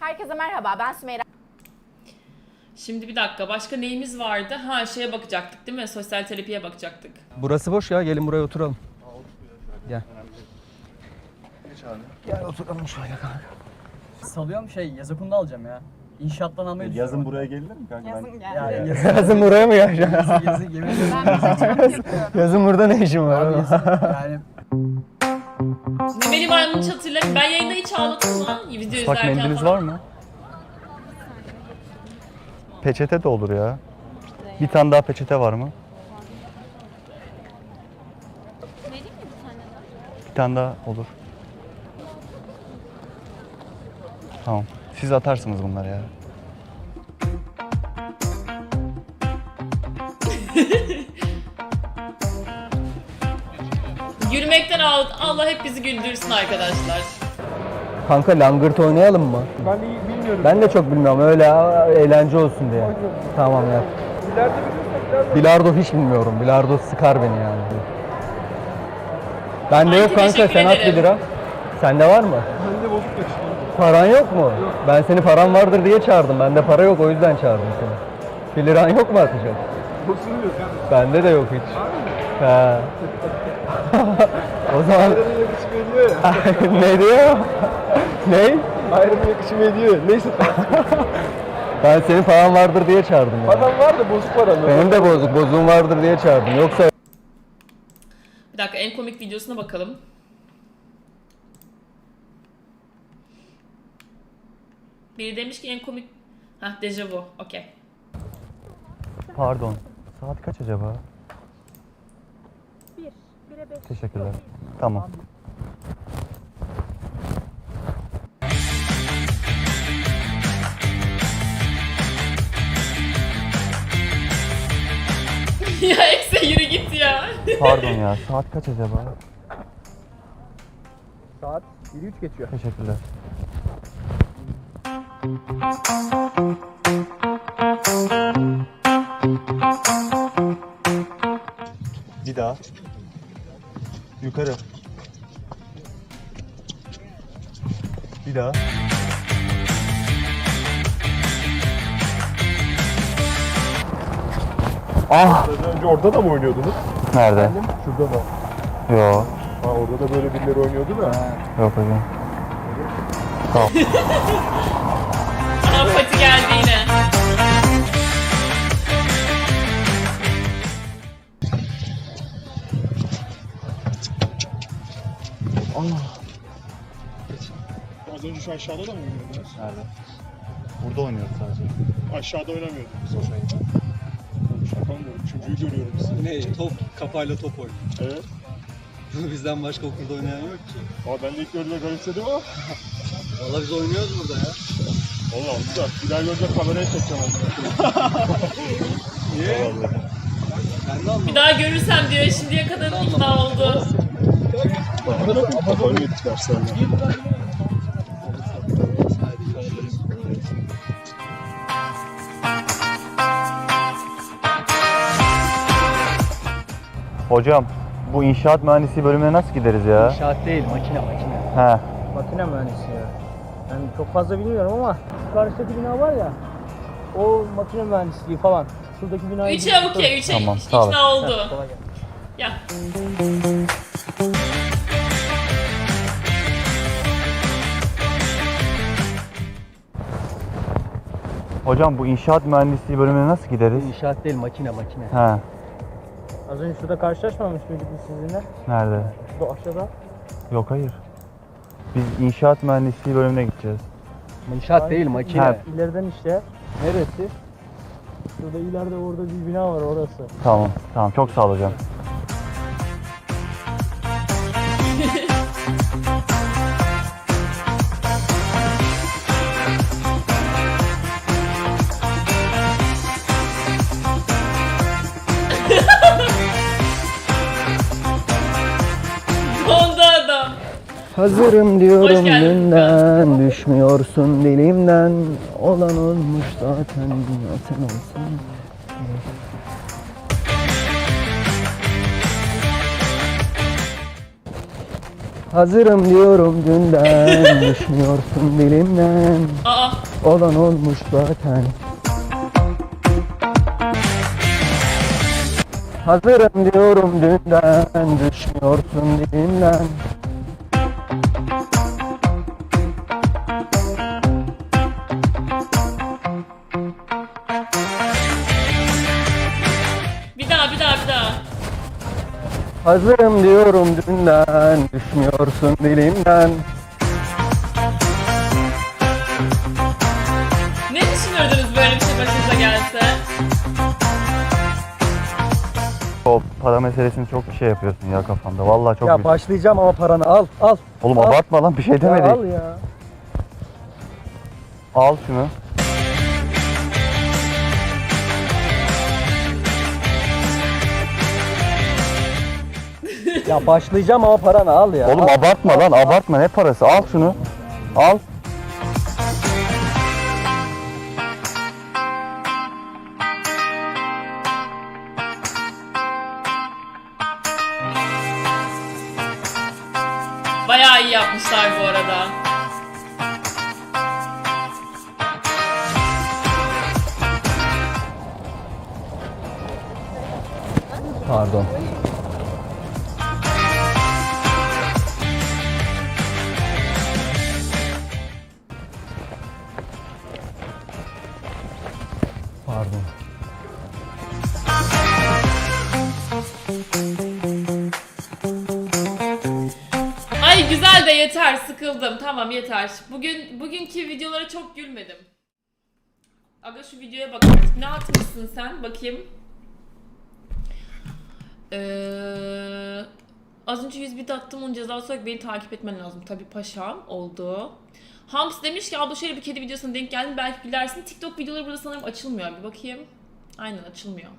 Herkese merhaba, ben Sümeyra. Şimdi bir dakika başka neyimiz vardı? Ha şeye bakacaktık değil mi? Sosyal terapiye bakacaktık. Burası boş ya. Gelin buraya oturalım. Gel. Gel oturalım şöyle kanka. Salıyorum şey yazıkunda alacağım ya. İnşaattan almayı Yazın buraya gelir mi kanka? Yazın ben... geldi. Ya, yazın, Yazın buraya mı geleceksin? yazın, yazın yemin ederim. Yapıyorum. Yazın burada ne işin var? Abi yazın yani benim anımı hiç hatırlamıyorum. Ben yayında hiç ağladım mı? Video izlerken mendiliniz var mı? Peçete de olur ya. Bir tane daha peçete var mı? Bir tane daha olur. Tamam. Siz atarsınız bunları ya. Gülmekten ağladım. Allah hep bizi güldürsün arkadaşlar. Kanka langırt oynayalım mı? Ben bilmiyorum. Ben de çok bilmiyorum. Öyle eğlence olsun diye. Tamam ya. Bilardo hiç bilmiyorum. Bilardo sıkar beni yani. Bende yok Kanki, kanka. teşekkür Sen at ederim. 1 lira. Sende var mı? Bende bozuk Paran yok mu? Ben seni paran vardır diye çağırdım. Bende para yok o yüzden çağırdım seni. 1 liran yok mu atacak? Bende de yok hiç. He. o zaman ne diyor? ne? Ayrım yakışım ediyor. Neyse Ben senin paran vardır diye çağırdım ya. adam var da bozuk para mı? Benim de bozuk, bozuğum vardır diye çağırdım. Yoksa Bir dakika en komik videosuna bakalım. Biri demiş ki en komik... Hah dejavu. Okey. Pardon. Saat kaç acaba? 1. 1'e 5. Teşekkürler. Tamam. ya Ekse yürü git ya. Pardon ya. Saat kaç acaba? Saat 1-3 geçiyor. Teşekkürler. Bir daha. Yukarı. Bir daha. Ah! Az önce orada da mı oynuyordunuz? Nerede? Şurada da. Yo. Ha orada da böyle birileri oynuyordu da. Yok hocam. Ol. Ana pati geldi yine. Az önce şu aşağıda da mı oynuyordunuz? Nerede? Burada oynuyoruz sadece. Aşağıda oynamıyordunuz. Şaka mı? Üçüncüyü görüyorum sizi. Ne? Top, kafayla top oynuyor. Evet. Bizden başka okulda oynayan yok ki. Ama ben de ilk gördüğümde garipsedim ama. Valla biz oynuyoruz burada ya. Valla güzel. Bir daha görünce kameraya çekeceğim onu. Niye? Ben de anlamadım. Bir daha görürsem diyor şimdiye kadar ikna oldu. Kafayı yedik derslerde. Hocam bu inşaat mühendisliği bölümüne nasıl gideriz ya? inşaat değil makine makine. He. Makine mühendisi ya. Ben çok fazla bilmiyorum ama şu karşıdaki bina var ya o makine mühendisliği falan. Şuradaki binayı... Üçe okey, üçe Tamam, sağ ikna oldu. Kolay gelsin. Ya. Hocam bu inşaat mühendisliği bölümüne nasıl gideriz? İnşaat değil makine makine. He. Az önce şurada karşılaşmamış mıydık biz sizinle? Nerede? Şu aşağıda. Yok hayır. Biz inşaat mühendisliği bölümüne gideceğiz. İnşaat değil makine. Ha. İleriden işte. Neresi? Şurada ileride orada bir bina var orası. Tamam. Tamam çok sağ ol hocam. Hazırım diyorum günden Düşmüyorsun dilimden. Olan olmuş zaten Dünya sen olsun. Hazırım diyorum dünden Düşmüyorsun dilimden. Aa. Olan olmuş zaten. Hazırım diyorum dünden Düşmüyorsun dilimden Hazırım diyorum dünden Düşmüyorsun dilimden Ne düşünürdünüz böyle bir şey başınıza gelse? O para meselesini çok bir şey yapıyorsun ya kafanda. Vallahi çok Ya bir- başlayacağım ama paranı al al Oğlum al. abartma lan bir şey Ya demedik. al ya Al şunu. Ya başlayacağım ama paranı al ya Oğlum al. abartma lan abartma ne parası al şunu. Al. Bayağı iyi yapmışlar bu arada. Pardon Pardon Ay güzel de yeter sıkıldım. Tamam yeter. Bugün bugünkü videolara çok gülmedim. Aga şu videoya bak. Ne atmışsın sen? Bakayım. Ee, az önce 100 bit attım onun cezası olarak beni takip etmen lazım. Tabi paşam oldu. Hams demiş ki abla şöyle bir kedi videosuna denk geldim belki bilersin. TikTok videoları burada sanırım açılmıyor. Bir bakayım. Aynen açılmıyor.